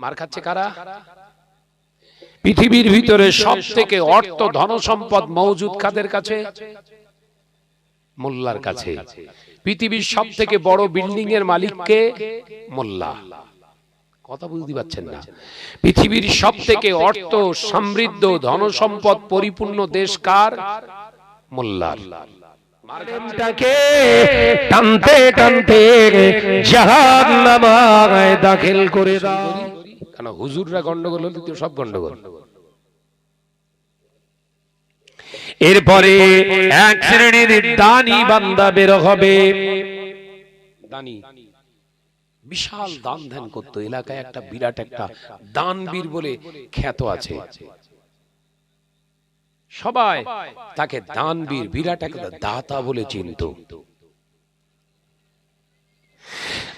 মার খাচ্ছে কারা? পৃথিবীর ভিতরে সব থেকে অর্থ ধন সম্পদ মৌজুদ কাদের কাছে? মোল্লার কাছে। পৃথিবীর সব থেকে বড় বিল্ডিং এর মালিককে মোল্লা। কথা বুঝতে পারছেন না? পৃথিবীর সব থেকে অর্থ সমৃদ্ধ ধন সম্পদ পরিপূর্ণ দেশ কার? মোল্লার। টানতে টানতে জাহান নামায় দাখিল করে দাও। কেন হুজুররা গন্ডগোল হলে তো সব গন্ডগোল। এরপরে এক শ্রেণির দানি বান্দা বের হবে। দানি, বিশাল দান ধ্যান করতো। এলাকায় একটা বিরাট একটা দানবীর বলে খ্যাত আছে। সবাই তাকে দানবীর, বিরাট একটা দাতা বলে চিনত।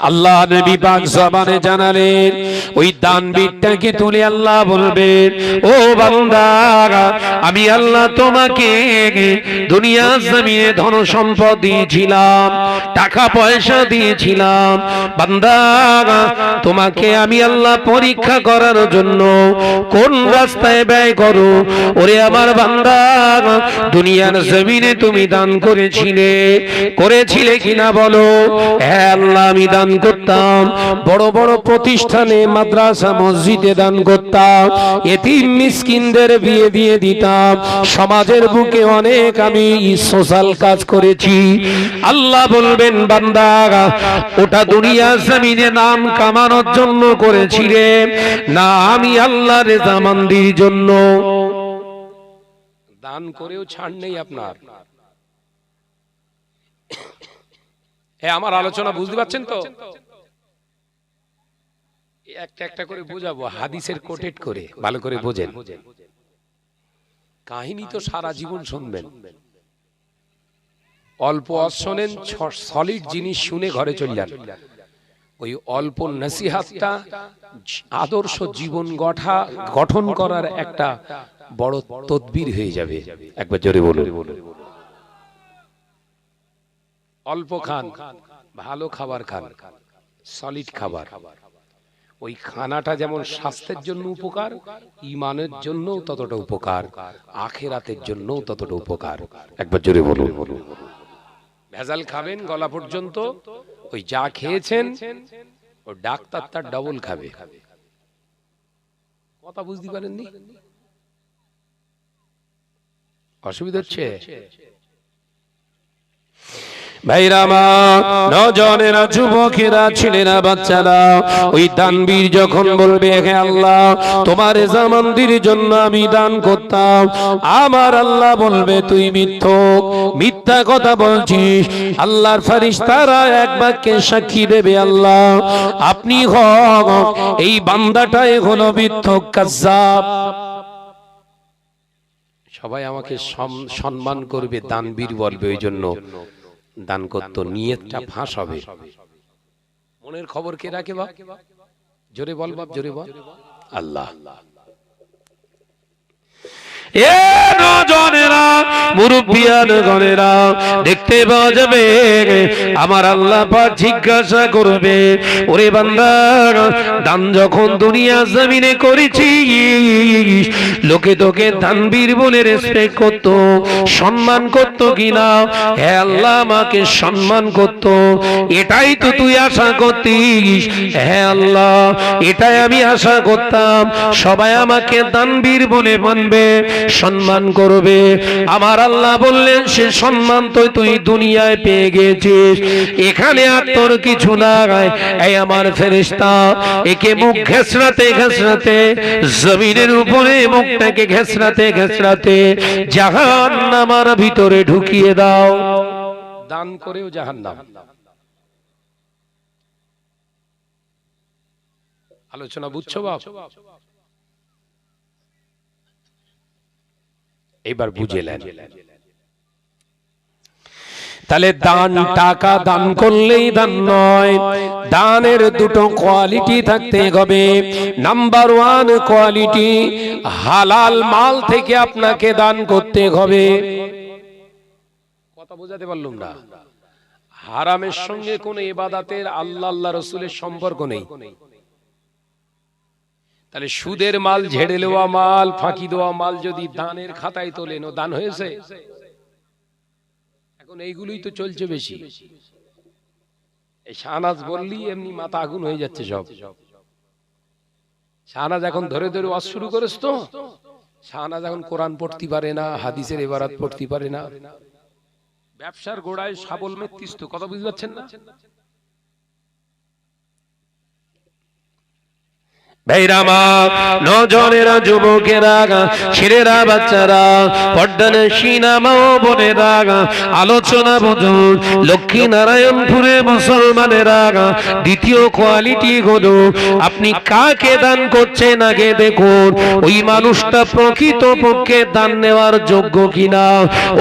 আল্লাহ নবী পাক জবানে জানালেন ওই দানবীরটাকে তুলে আল্লাহ বলবেন ও বান্দা আমি আল্লাহ তোমাকে দুনিয়া জমিনে ধন সম্পদ দিয়েছিলাম টাকা পয়সা দিয়েছিলাম বান্দা তোমাকে আমি আল্লাহ পরীক্ষা করার জন্য কোন রাস্তায় ব্যয় করো? ওরে আমার বান্দা দুনিয়ার জমিনে তুমি দান করেছিলে করেছিলে কিনা বলো? হ্যাঁ আল্লাহ আমি দান করতাম, বড় বড় প্রতিষ্ঠানে মাদ্রাসা, মসজিদে দান করতাম, এতিম মিসকিনদের বিয়ে দিয়ে দিতাম। সমাজের বুকে অনেক আমি সোশ্যাল কাজ করেছি। আল্লাহ বলবেন, বান্দা, ওটা দুনিয়া জমিনে নাম কামানোর জন্য করেছি রে। না, আমি আল্লাহ রেজামান্দির জন্য। দান করেও ছাড় নেই আপনার। হ্যাঁ আমার আলোচনা বুঝতে পারছেন তো? একটা একটা করে বোঝাবো হাদিসের কোটেট করে ভালো করে বোঝেন। কাহিনী তো সারা জীবন শুনবেন। অল্প শোনেন সলিড জিনিস শুনে ঘরে চলে যান ওই অল্প নসিহাতটা আদর্শ জীবন গঠা গঠন করার একটা বড় তদবির হয়ে যাবে। একবার জোরে বলুন। অল্প খান ভালো খাবার খান সলিড খাবার। ওই খানাটা যেমন স্বাস্থ্যের জন্য উপকার ইমানের জন্য ততটা উপকার আখেরাতের জন্য ততটা উপকার। একবার জোরে বলুন। ভেজাল খাবেন গলা পর্যন্ত ওই যা খেয়েছেন ও ডাক্তার তার ডবল খাবে। কথা বুঝতে পারেননি? অসুবিধা হচ্ছে। নজনেরা যুবকেরা ছেলেরা, বাচ্চারা, ওই দানবীর যখন বলবে, হে আল্লাহ, তোমার জামানদির জন্য আমি দান করতাম। আমার আল্লাহ বলবে, তুই মিথ্যক, মিথ্যা কথা বলছিস। আল্লাহর এক বাক্যে সাক্ষী দেবে, আল্লাহ, আপনি হক এই বান্দাটাই হলো মিথ্যক, কাজ্জাব। সবাই আমাকে সম- সম্মান করবে, দানবীর বলবে ওই জন্য। দান করত নিয়তটা ফাঁস হবে। মনের খবর কে রাখে বাপ? জোরে বল বাপ জোরে বল। আল্লাহ। এ নজনেরা মুরব্বিয়ান গনেরা দেখতে পাওয়া যাবে আমার আল্লাহ পাক জিজ্ঞাসা করবে, ওরে বান্দা, দান যখন দুনিয়া জমিনে করেছি লোকে তোকে দানবীর বলে রেসপেক্ট করত, সম্মান করত কিনা? হে আল্লাহ, আমাকে সম্মান করত। এটাই তো তুই আশা করতিস। হে আল্লাহ, এটাই আমি আশা করতাম। সবাই আমাকে দানবীর বলে মানবে, সম্মান করবে। আমার আল্লাহ বললেন, সে সম্মান তো তুই দুনিয়ায় পেয়ে গেছিস। এখানে আর তোর কিছু নাই। এই আমার ফেরেশতা, একে মুখ ঘেসরাতে ঘেসরাতে জমিনের উপরে মুখটাকে ঘেসরাতে ঘেসরাতে জাহান নামার ভিতরে ঢুকিয়ে দাও। দান করেও জাহান্নাম। আলোচনা বুঝছ বাপ? এবার বুঝেলেন তাহলে দান টাকা দান করলেই দান নয়। দানের দুটো কোয়ালিটি থাকতে হবে। নাম্বার ওয়ান কোয়ালিটি হালাল মাল থেকে আপনাকে দান করতে হবে। কথা বোঝাতে পারলাম না। হারামের সঙ্গে কোন ইবাদাতের আল্লাহ আল্লাহ রসুলের সম্পর্ক নেই। তাহলে সুদের মাল ঝেড়ে নেওয়া মাল, ফাঁকি দেওয়া মাল যদি দানের খাতায় তোলেন ও দান হয়েছে? এখন এইগুলোই তো চলছে বেশি। এই শাহনাজ বললি, এমনি মাথা আগুন হয়ে যাচ্ছে সব। শাহনাজ এখন ধরে ধরে ওয়াজ শুরু করেছ তো? শাহনাজ এখন কোরআন পড়তে পারে না, হাদিসের এবারাত পড়তে পারে না। ব্যবসার গোড়ায় সাবল মেত্তিস্ত কথা বুঝতে পারছেন না? ছেলেরা, বাচ্চারা আলোচনা লক্ষ্মী নারায়ণপুরে মুসলমানেরা, দ্বিতীয় কোয়ালিটি আপনি কাকে দান করছেন আগে দেখুন, ওই মানুষটা প্রকৃত পক্ষে দান নেওয়ার যোগ্য কিনা,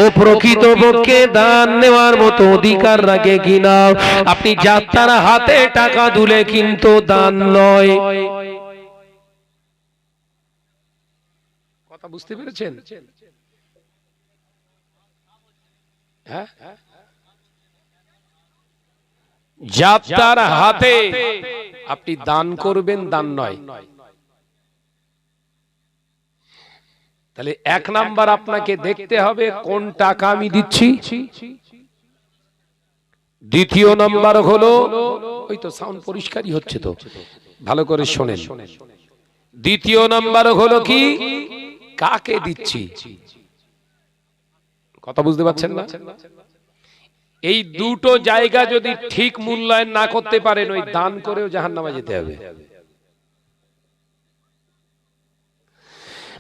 ও প্রকৃত পক্ষে দান নেওয়ার মতো অধিকার রাখে কিনা, আপনি যাত্রার হাতে টাকা দুলে কিন্তু দান নয় কথা বুঝতে পেরেছেন? হ্যাঁ? হাতে আপনি দান করবেন দান নয়। তাহলে এক নাম্বার আপনাকে দেখতে হবে কোন টাকা আমি দিচ্ছি। দ্বিতীয় নাম্বার হলো ওই তো সাউন্ড পরিষ্কারই হচ্ছে তো। ভালো করে শোনেন। দ্বিতীয় নাম্বার হলো কি? কাকে দিচ্ছি? কথা বুঝতে পারছেন না? এই দুটো জায়গা যদি ঠিক মূল্যায়ন না করতে পারেন ওই দান করেও জাহান্নামে যেতে হবে।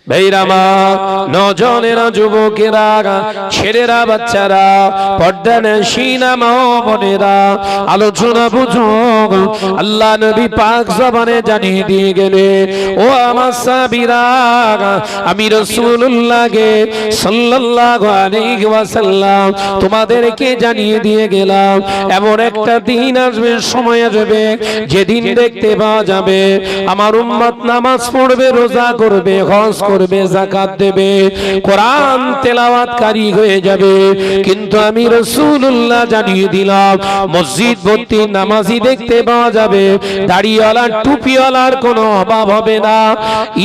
ভাইরামা নজনেরা যুবকেরা ছেলেরা বাচ্চারা পর্দানে সিনামা বোনেরা আলোচনা বুঝুক আল্লাহ নবী পাক জবানে জানিয়ে দিয়ে গেলে ও আমার সাবিরা আমি রসুল্লাহকে সাল্লাল্লাহু আলাইহি ওয়াসাল্লাম তোমাদেরকে জানিয়ে দিয়ে গেলাম এমন একটা দিন আসবে সময় আসবে যেদিন দেখতে পাওয়া যাবে আমার উম্মত নামাজ পড়বে রোজা করবে হজ করবে জাকাত দেবে, কোরআন তেলাওয়াতকারী হয়ে যাবে। কিন্তু আমি রসুল্লাহ জানিয়ে দিলাম, মসজিদ ভর্তি নামাজি দেখতে পাওয়া যাবে দাড়িওয়ালা টুপিওয়ালার কোনো অভাব হবে না।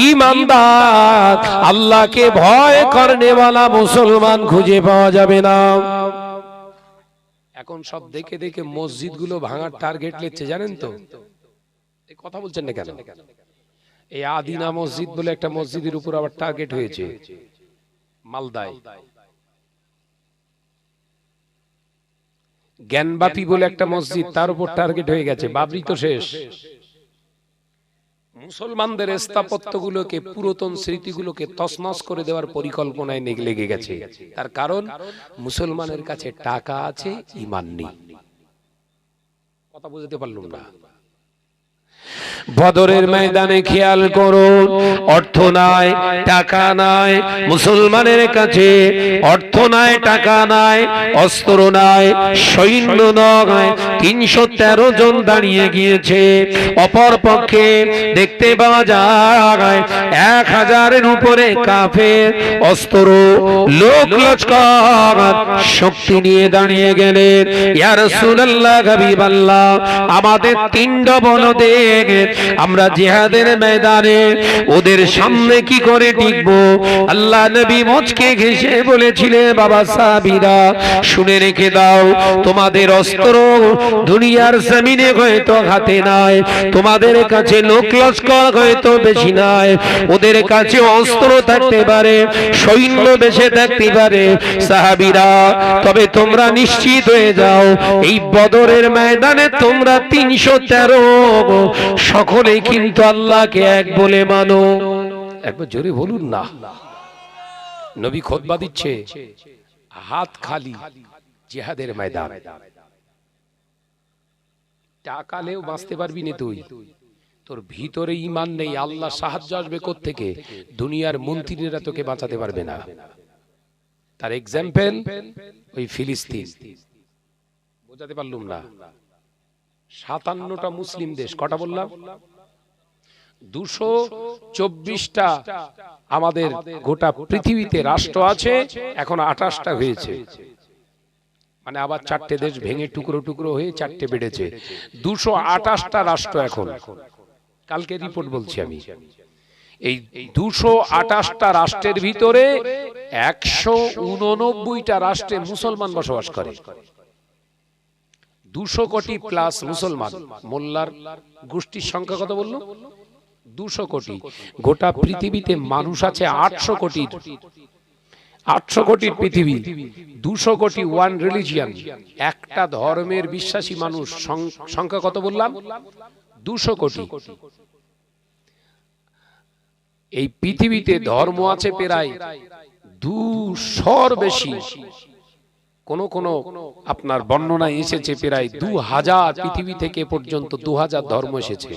ইমানদার, আল্লাহকে ভয় করনেওয়ালা মুসলমান খুঁজে পাওয়া যাবে না। এখন সব দেখে দেখে মসজিদগুলো ভাঙার টার্গেট লেচ্ছে জানেন তো? কথা বলছেন না কেন? এই আদিনা মসজিদ বলে একটা মসজিদের উপর আবার টার্গেট হয়েছে। মালদায়। জ্ঞানবাপী বলে একটা মসজিদ তার উপর টার্গেট হয়ে গেছে। বাবরি তো শেষ। মুসলমানদের স্থাপত্যগুলোকে পুরাতন স্মৃতিগুলোকে তছনছ করে দেওয়ার পরিকল্পনায় লেগে গেছে। তার কারণ মুসলমানের কাছে টাকা আছে ইমান নেই। কথা বুঝতে পারলাম না। বদরের ময়দানে খেয়াল করুন অর্থ নাই টাকা নাই মুসলমানের কাছে অর্থ নাই টাকা নাই অস্ত্র নাই সৈন্য নয় তিনশো তেরো জন দাঁড়িয়ে গিয়েছে। অপর পক্ষে দেখতে পাওয়া যায় এক হাজারের উপরে কাফের অস্ত্র লোক লস্কর শক্তি নিয়ে দাঁড়িয়ে গেলেন। ইয়ার সুল্লাহ হাবিবাল্লাহ আমাদের তিন ডবল দেখ আমরা জিহাদের ময়দানে ওদের সামনে কি করে টিকব? আল্লাহ নবী মোচকে ঘেসে বলেছিলেন বাবা সাবিরা শুনে রেখে দাও, তোমাদের অস্ত্র দুনিয়ার জমিনে হয়তো হাতে নাই, তোমাদের কাছে লোক লস্কর হয়তো বেশি নাই, ওদের কাছে অস্ত্র থাকতে পারে, সৈন্য বেশে থাকতে পারে, সাহাবিরা, তবে তোমরা নিশ্চিত হয়ে যাও, এই বদরের ময়দানে তোমরা তিনশো তেরো সকলে কিন্তু আল্লাহকে এক বলে মানো। একবার জোরে বলুন না। নবী খোদবা দিচ্ছে। হাত খালি জিহাদের ময়দান। টাকালেও বাঁচতে পারবি না তুই। তোর ভিতরে ইমান নেই আল্লাহ সাহায্য আসবে থেকে দুনিয়ার মন্ত্রীরা তোকে বাঁচাতে পারবে না। তার এক্সাম্পল ওই ফিলিস্তিন। বোঝাতে পারলুম না। সাতান্নটা মুসলিম দেশ কটা বললাম? দুশো চব্বিশটা আমাদের গোটা পৃথিবীতে রাষ্ট্র আছে এখন আঠাশটা হয়েছে। মানে আবার চারটে দেশ ভেঙে টুকরো টুকরো হয়ে চারটে বেড়েছে। দুশো আঠাশটা রাষ্ট্র এখন। কালকে রিপোর্ট বলছি আমি। এই দুশো আঠাশটা রাষ্ট্রের ভিতরে একশো উননব্বইটা রাষ্ট্রে মুসলমান বসবাস করে। দুশো কোটি প্লাস মুসলমান। মোল্লার গোষ্ঠীর সংখ্যা কত বলল? দুশো কোটি। গোটা পৃথিবীতে মানুষ আছে আটশো কোটির। আটশো কোটির পৃথিবী, দুশো কোটি ওয়ান রিলিজিয়ান একটা ধর্মের বিশ্বাসী মানুষ। সংখ্যা কত বললাম? দুশো কোটি। এই পৃথিবীতে ধর্ম আছে প্রায় দুশোর বেশি। কোন কোন আপনার বর্ণনায় এসেছে প্রায় দু হাজার পৃথিবী থেকে পর্যন্ত দু হাজার ধর্ম এসেছে।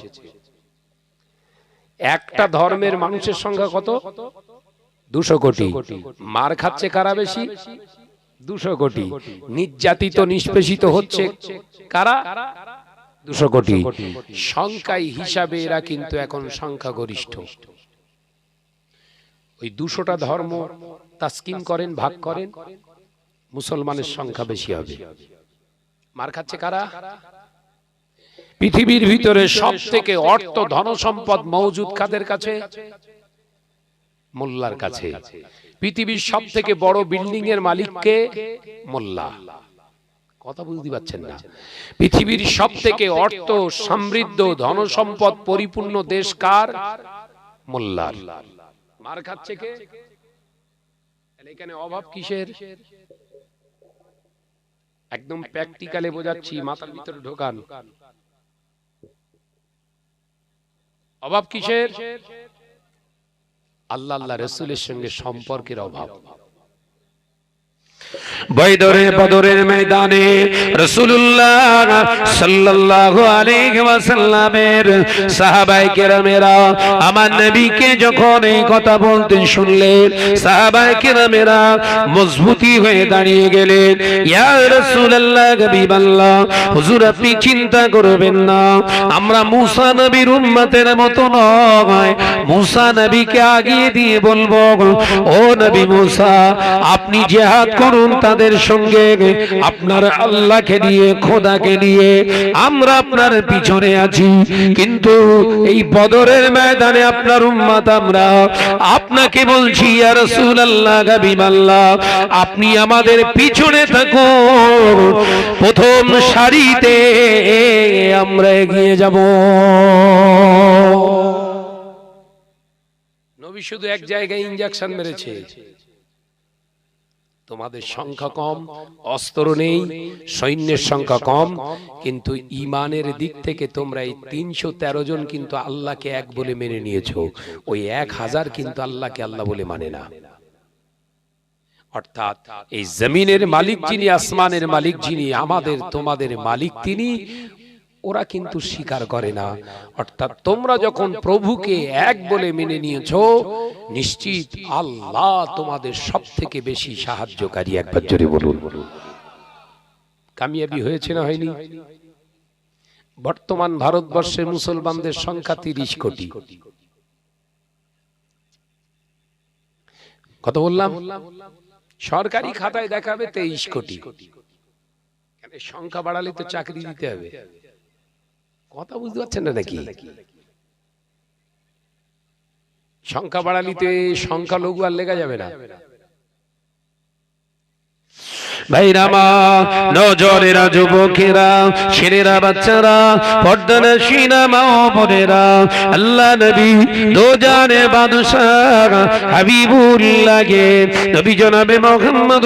একটা ধর্মের মানুষের সংখ্যা কত? দুশো কোটি। মার খাচ্ছে কারা বেশি? দুশো কোটি। নির্যাতিত নিষ্পেষিত হচ্ছে কারা? দুশো কোটি। সংখ্যায় হিসাবে এরা কিন্তু এখন সংখ্যাগরিষ্ঠ। ওই দুশোটা ধর্ম তাস্কিম করেন ভাগ করেন। মুসলমানের সংখ্যা বেশি হবে। মার খাচ্ছে কারা? পৃথিবীর ভিতরে সব থেকে অর্থ ধন সম্পদ মৌজুদ কাদের কাছে? মোল্লার কাছে। পৃথিবীর সব থেকে বড় বিল্ডিং এর মালিককে মোল্লা। কথা বুঝতে পারছেন না। পৃথিবীর সব থেকে অর্থ সমৃদ্ধ ধন সম্পদ পরিপূর্ণ দেশ কার? মোল্লার। মার খাচ্ছে কে? এখানে অভাব কিসের? একদম প্র্যাকটিক্যালে বোঝাচ্ছি মাথার ভিতরে ঢোকান। অভাব কিসের? আল্লাহ আল্লাহ রসুলের সঙ্গে সম্পর্কের অভাব। বৈদরে বদরের ময়দানে রাসূলুল্লাহ সাল্লাল্লাহু আলাইহি ওয়াসাল্লামের সাহাবায়ে কেরামেরা আমার নবীকে যখন এই কথা বলতে শুনলেন সাহাবায়ে কেরামেরা মজবুতি হয়ে দাঁড়িয়ে গেলেন। হুজুর আপনি চিন্তা করবেন না, আমরা মুসা নবীর উম্মতের মতো নয়। মুসা নবীকে আগিয়ে দিয়ে বলব, ও নবী মুসা, আপনি জেহাদ করুন তাদের সঙ্গে আপনার আল্লাহকে নিয়ে, খোদাকে নিয়ে আমরা আপনার পিছনে আছি। কিন্তু এই বদরের ময়দানে আপনার উম্মাত আমরা। আপনাকে বলছি, ইয়া রাসূলুল্লাহ হাবিবাল্লাহ আপনি আমাদের পিছনে থাকুন। প্রথম সারিতে আমরা এগিয়ে যাব। নবী শুধু এক জায়গায় ইঞ্জেকশন মেরেছে। তোমাদের সংখ্যা কম অস্ত্র নেই সৈন্যের সংখ্যা কম কিন্তু ইমানের দিক থেকে তোমরা এই তিনশো তেরো জন কিন্তু আল্লাহকে এক বলে মেনে নিয়েছো। ওই এক হাজার কিন্তু আল্লাহকে আল্লাহ বলে মানে না। অর্থাৎ এই জমিনের মালিক যিনি আসমানের মালিক যিনি আমাদের তোমাদের মালিক তিনি ওরা কিন্তু স্বীকার করে না। অর্থাৎ তোমরা যখন প্রভুকে এক বলে মেনে নিয়েছো নিশ্চিত আল্লাহ তোমাদের সব থেকে বেশি সাহায্যকারী একবার জোরে বলুন। কামিয়াবি হয়েছে না হয়নি? বর্তমান ভারতবর্ষের মুসলমানদের সংখ্যা তিরিশ কোটি। কত বললাম? সরকারি খাতায় দেখাবে তেইশ কোটি। সংখ্যা বাড়ালে তো চাকরি দিতে হবে। কথা বুঝতে পারছেন না নাকি? সংখ্যা বাড়ালিতে সংখ্যা লঘু আর লেখা যাবে না। ভাইরামা, নজরেরা যুবকেরা, ছেলেরা, বাচ্চারা আল্লাহ নবী দোজানে বাদশাহ নবী জনাবে মোহাম্মদ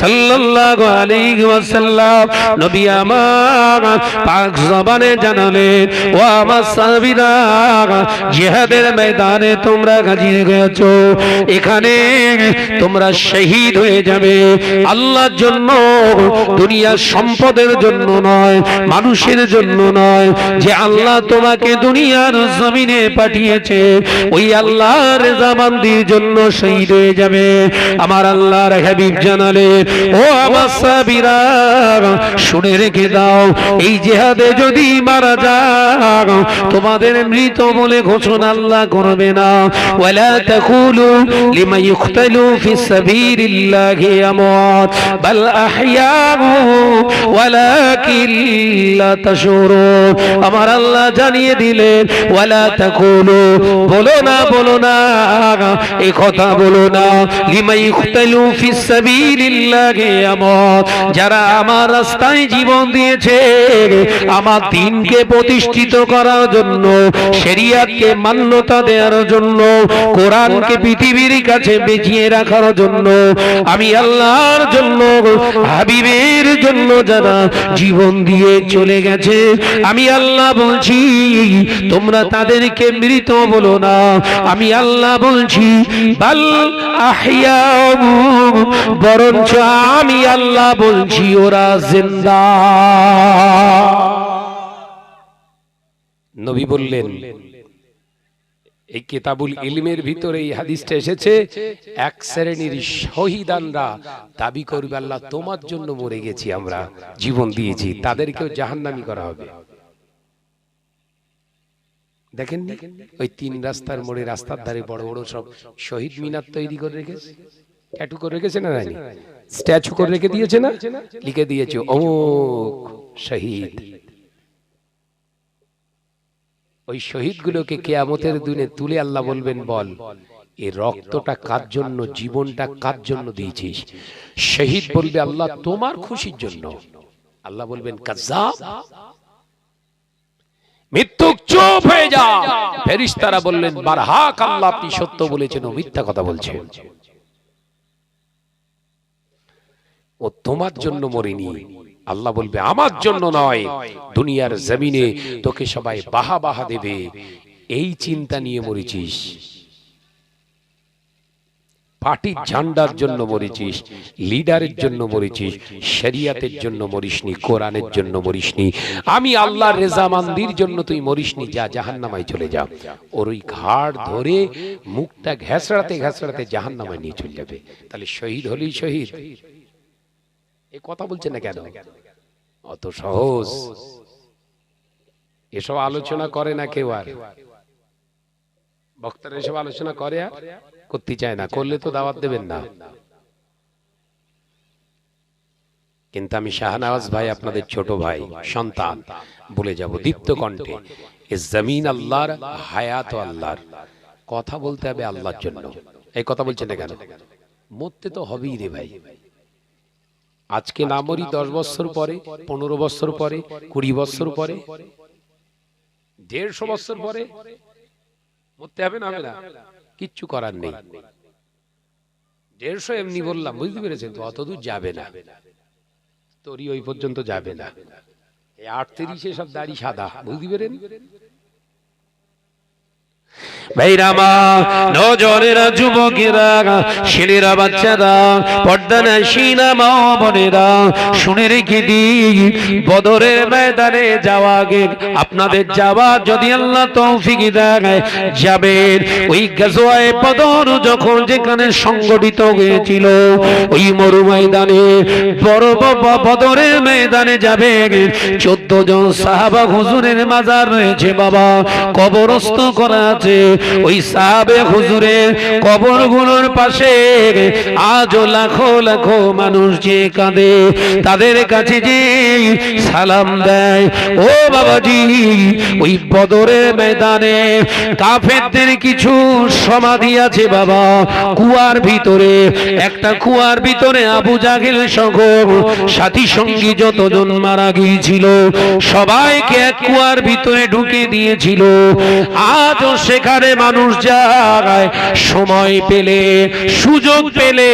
সাল্লাল্লাহু আলাইহি ওয়াসাল্লাম, নবী আমার পাক জবানে জানালেন ও আমার সাহাবীরা, জিহাদের ময়দানে তোমরা হাজির হয়েছো এখানে তোমরা শহীদ হয়ে যাবে। আল্লাহর জন্য দুনিয়ার সম্পদের জন্য নয়, মানুষের জন্য নয়। যে আল্লাহ তোমাকে দুনিয়ার জমিনে পাঠিয়েছে, ওই আল্লাহর জামান্দির জন্য শহীদ হয়ে যাবে। আমার আল্লাহর হাবিব জানালে, ও আমার শুনে রেখে দাও, এই জেহাদে যদি মারা যাও তোমাদের মৃত বলে ঘোষণা আল্লাহ করবে না। ওয়ালা তাকুলু লিমা ইউকতালু ফি সাবিলিল্লাহ। لله أموات بل أحياء ولكن لا تشعرون আমার আল্লাহ জানিয়ে দিলেন ওয়ালা তাকুলু বলো না বলো না এই কথা বলো না লিমাই ইখতালু ফিস সাবিলিল্লাহি আমত যারা আমার রাস্তায় জীবন দিয়েছে আমার দিনকে প্রতিষ্ঠিত করার জন্য শরিয়াতকে মান্যতা দেওয়ার জন্য কোরআনকে পৃথিবীর কাছে বেঁচিয়ে রাখার জন্য আমি আল্লাহর জন্য, হাবিবের জন্য যারা জীবন দিয়ে চলে গেছে, আমি আল্লাহ বলছি, তোমরা তাদেরকে মৃত বলো না। আমি আল্লাহ বলছি, বাল আহিয়া বরঞ্চ আমি আল্লাহ বলছি, ওরা জিন্দা। নবী বললেন এই কেতাবুল ইলমের ভিতরে এই হাদিসটা এসেছে এক শ্রেণির শহীদানরা দাবি করবে আল্লাহ তোমার জন্য মরে গেছি আমরা জীবন দিয়েছি তাদেরকেও জাহান্নামি করা হবে। দেখেন ওই তিন রাস্তার মোড়ে রাস্তার ধারে বড় বড় সব শহীদ মিনার তৈরি করে রেখেছে। ট্যাটু করে রেখেছে না রানি স্ট্যাচু করে রেখে দিয়েছে না? লিখে দিয়েছে অমুক শহীদ। ওই শহীদগুলোকে কেয়ামতের দিনে তুলে আল্লাহ বলবেন বল এই রক্তটা কার জন্য জীবনটা কার জন্য দিয়েছিস? শহীদ বলবে আল্লাহ তোমার খুশির জন্য। আল্লাহ বলবেন কাজ্জাব মৃত্যুক চুপ হয়ে যা। ফেরিস্তারা বললেন বারহাক আল্লাহ আপনি সত্য বলেছেন ও মিথ্যা কথা বলছেন। ও তোমার জন্য মরিনি। আল্লাহ বলবে আমার জন্য নয় দুনিয়ার জমিনে তোকে সবাই বাহা বাহা দেবে। এই চিন্তা নিয়ে মরেছিস। পার্টির ঝান্ডার জন্য মরেছিস লিডারের জন্য মরেছিস শরিয়াতের জন্য মরিসনি কোরআনের জন্য মরিসনি। আমি আল্লাহর রেজামান্দির জন্য তুই মরিসনি যা জাহান্নামায় চলে যা। ওর ওই ঘাড় ধরে মুখটা ঘেঁচড়াতে ঘেঁচড়াতে জাহান্নামায় নিয়ে চলে যাবে। তাহলে শহীদ হলেই শহীদ। এ কথা বলছে না কেন? অত সহজ। এসব আলোচনা করে না কেউ আর। বক্তারা এসব আলোচনা করে আর? করতে চায় না। করলে তো দাওয়াত দেবেন না। কিন্তু আমি শাহনওয়াজ ভাই আপনাদের ছোট ভাই সন্তান। বলে যাব দীপ্ত কণ্ঠে। এ জমিন আল্লাহর হায়াত আল্লাহর। কথা বলতে হবে আল্লাহর জন্য। এই কথা বলছেন না কেন? মরতে তো হবেই রে ভাই। আজকে না মরি দশ বছর পরে, পনেরো বছর পরে, কুড়ি বছর পরে, দেড়শো বছর পরে, মরতে হবে না না কিচ্ছু করার নেই। দেড়শো এমনি বললাম, বুঝতে পেরেছেন তো? অতদূর যাবে না। তোরই ওই পর্যন্ত যাবে না। আটত্রিশে সব দাড়ি সাদা, বুঝতে পেরেন ভাইরামা নজরেরা আপনাদের যাওয়া যদি আল্লাহ তৌফিক যাবেন। ওই যখন যেখানে সংগঠিত হয়েছিল, ওই মরু ময়দানে বদরের ময়দানে যাবে চোদ্দ জন সাহাবা হুজুরের মাজার রয়েছে বাবা, কবরস্থ করা আছে। ওই সাহাবে হুজুরের কবরগুলোর পাশে আজও লাখো লাখো মানুষ যে কাঁদে, তাদের কাছে যে সালাম দেয়। ও বাবাজি, ওই বদরের ময়দানে কাফেরদের কিছু সমাধি আছে বাবা। কুয়ার ভিতরে, একটা কুয়ার ভিতরে আবু জাহেল সহ সাথী সঙ্গী যতজন মারা গিয়েছিল, সবাইকে এক কুয়ার ভিতরে ঢুকে দিয়েছিল। আজও সেখানে মানুষ যায়, সময় পেলে, সুযোগ পেলে।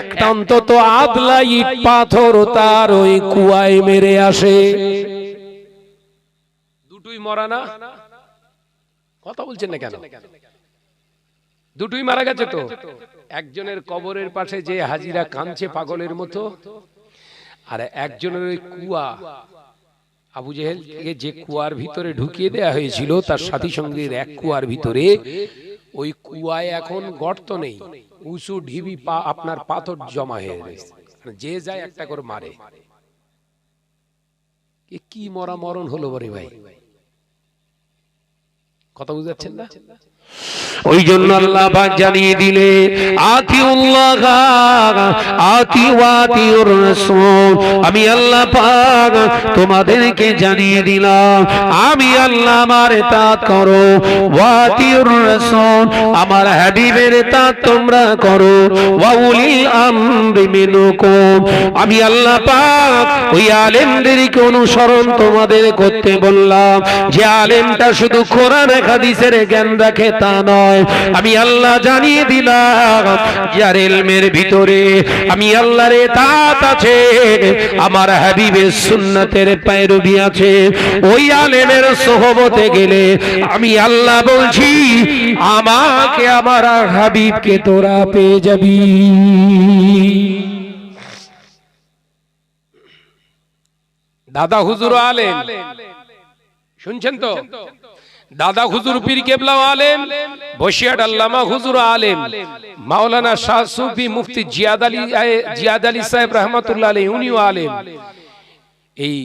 একটা অন্তত আদলা ইট পাথর তার ওই কুয়ায় মেরে আসে। দুটোই মরা না? কথা বলছেন না কেন? দুটোই মারা গেছে তো? একজনের কবরের পাশে যে হাজিরা কাঁদছে পাগলের মতো, আর একজনের ওই কুয়া আবু জেহেলকে যে কুয়ার ভিতরে ঢুকিয়ে দেয়া হয়েছিল তার সাথী সঙ্গীর এক কুয়ার ভিতরে ওই কুয়ায় এখন গর্ত নেই উঁচু ঢিবি পা আপনার পাথর জমা হয়ে গেছে। যে যায় একটা করে মারে। কি মরা মরণ হলো বরে ভাই? কথা বুঝাচ্ছেন না? ওই জন্য আল্লাহ পাক জানিয়ে দিলে আতিউল্লাহ আতি ওয়াতিউর রাসূল। আমি আল্লাহ পাক তোমাদেরকে জানিয়ে দিলাম, আমি আল্লাহ আমার তাত করো, ওয়াতিউর রাসূল, আমার হাবিবের তাত তোমরা করো ওয়াউলিল আমরি মিনকুম। আমি আল্লাহ পাক ওই আলেমদেরকে অনুসরণ তোমাদের করতে বললাম, যে আলেমটা শুধু কোরআন হাদিসের জ্ঞান রাখে তা নয়। আমি আল্লাহ জানিয়ে দিলাম, যার এলমের ভিতরে আমি আল্লাহর তাত আছে, আমার হাবিবের সুন্নতের পায়রবি আছে। ওই আলেমের সোহবতে গেলে আমি আল্লাহ বলছি, আমাকে, আমার হাবিবকে তোরা পেয়ে যাবি। দাদা হুজুর আলেম, শুনছেন তো? দাদা হুজুর পীর কেবলা আলেম, বসিয়াট আল্লামা হুজুর আলেম, মাওলানা শাহ সুফি মুফতি জিয়াদ আলী জিয়াদ আলী সাহেব রহমতুল্লাহ আলী উনিও আলেম। এই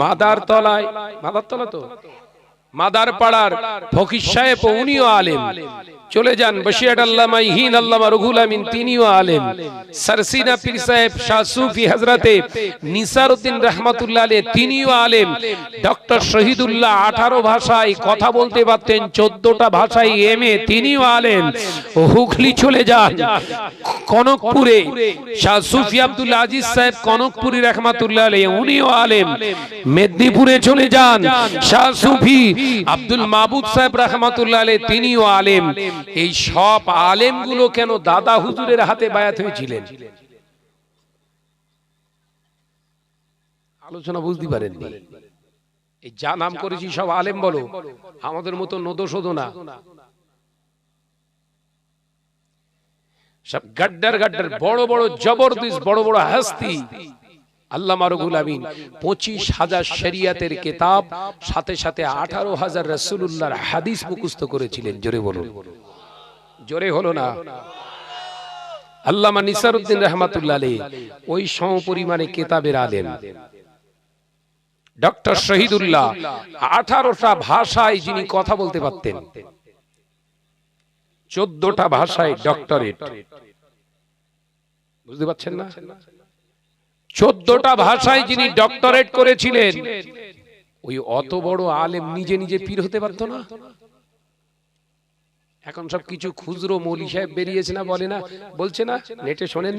মাদার তলায় মাদার তলা তো? মাদার পাড়ার ফকির সাহেব উনিও আলেম। চলে যান বসিয়াট আল্লামা ইহিন আল্লামা রঘুল আমিন, তিনিও আলেম। সরসিনা পীর সাহেব, শাহ সুফি হজরতে নিসার উদ্দিন রহমাতুল্লাহ আলী তিনিও আলেম। ডক্টর শহীদুল্লাহ আঠারো ভাষায় কথা বলতে পারতেন, চোদ্দটা ভাষায় এম এ, তিনিও আলেম। হুগলি চলে যান। কনকপুরে, শাহ সুফি আব্দুল আজিজ সাহেব, কনকপুরি রহমাতুল্লাহ আলী উনিও আলেম। মেদিনীপুরে চলে যান, শাহ সুফি আব্দুল মাহবুব সাহেব রহমাতুল্লাহ আলী তিনিও আলেম। এই সব আলেমগুলো কেন দাদা হুজুরের হাতে বায়াত হয়েছিলেন? আলোচনা বুঝতে পারেন এই যা নাম করেছি সব আলেম বলো। আমাদের মতো নদোষদ না সব গাড্ডার গাড্ডার, বড় বড় জবরদস্ত, বড় বড় হাস্তি। আল্লাহ মারুগুল আমিন, পঁচিশ হাজার শরিয়াতের কেতাব, সাথে সাথে আঠারো হাজার রসুল্লাহর হাদিস মুখস্থ করেছিলেন। জোরে বলুন। জোরে হলো না। আল্লামা নিসারুদ্দিন রহমাতুল্লাহ আলী ওই সম পরিমাণে কেতাবের আলেম। ডক্টর শহীদুল্লাহ, আঠারোটা ভাষায় যিনি কথা বলতে পারতেন। চোদ্দটা ভাষায় ডক্টরেট। বুঝতে পারছেন না? চোদ্দটা ভাষায় যিনি ডক্টরেট করেছিলেন, ওই অত বড় আলেম নিজে নিজে পীর হতে পারতো না? এখন সব কিছু খুচরো মৌলি সাহেব বেরিয়েছে না বলে না? বলছে না? নেটে শোনেন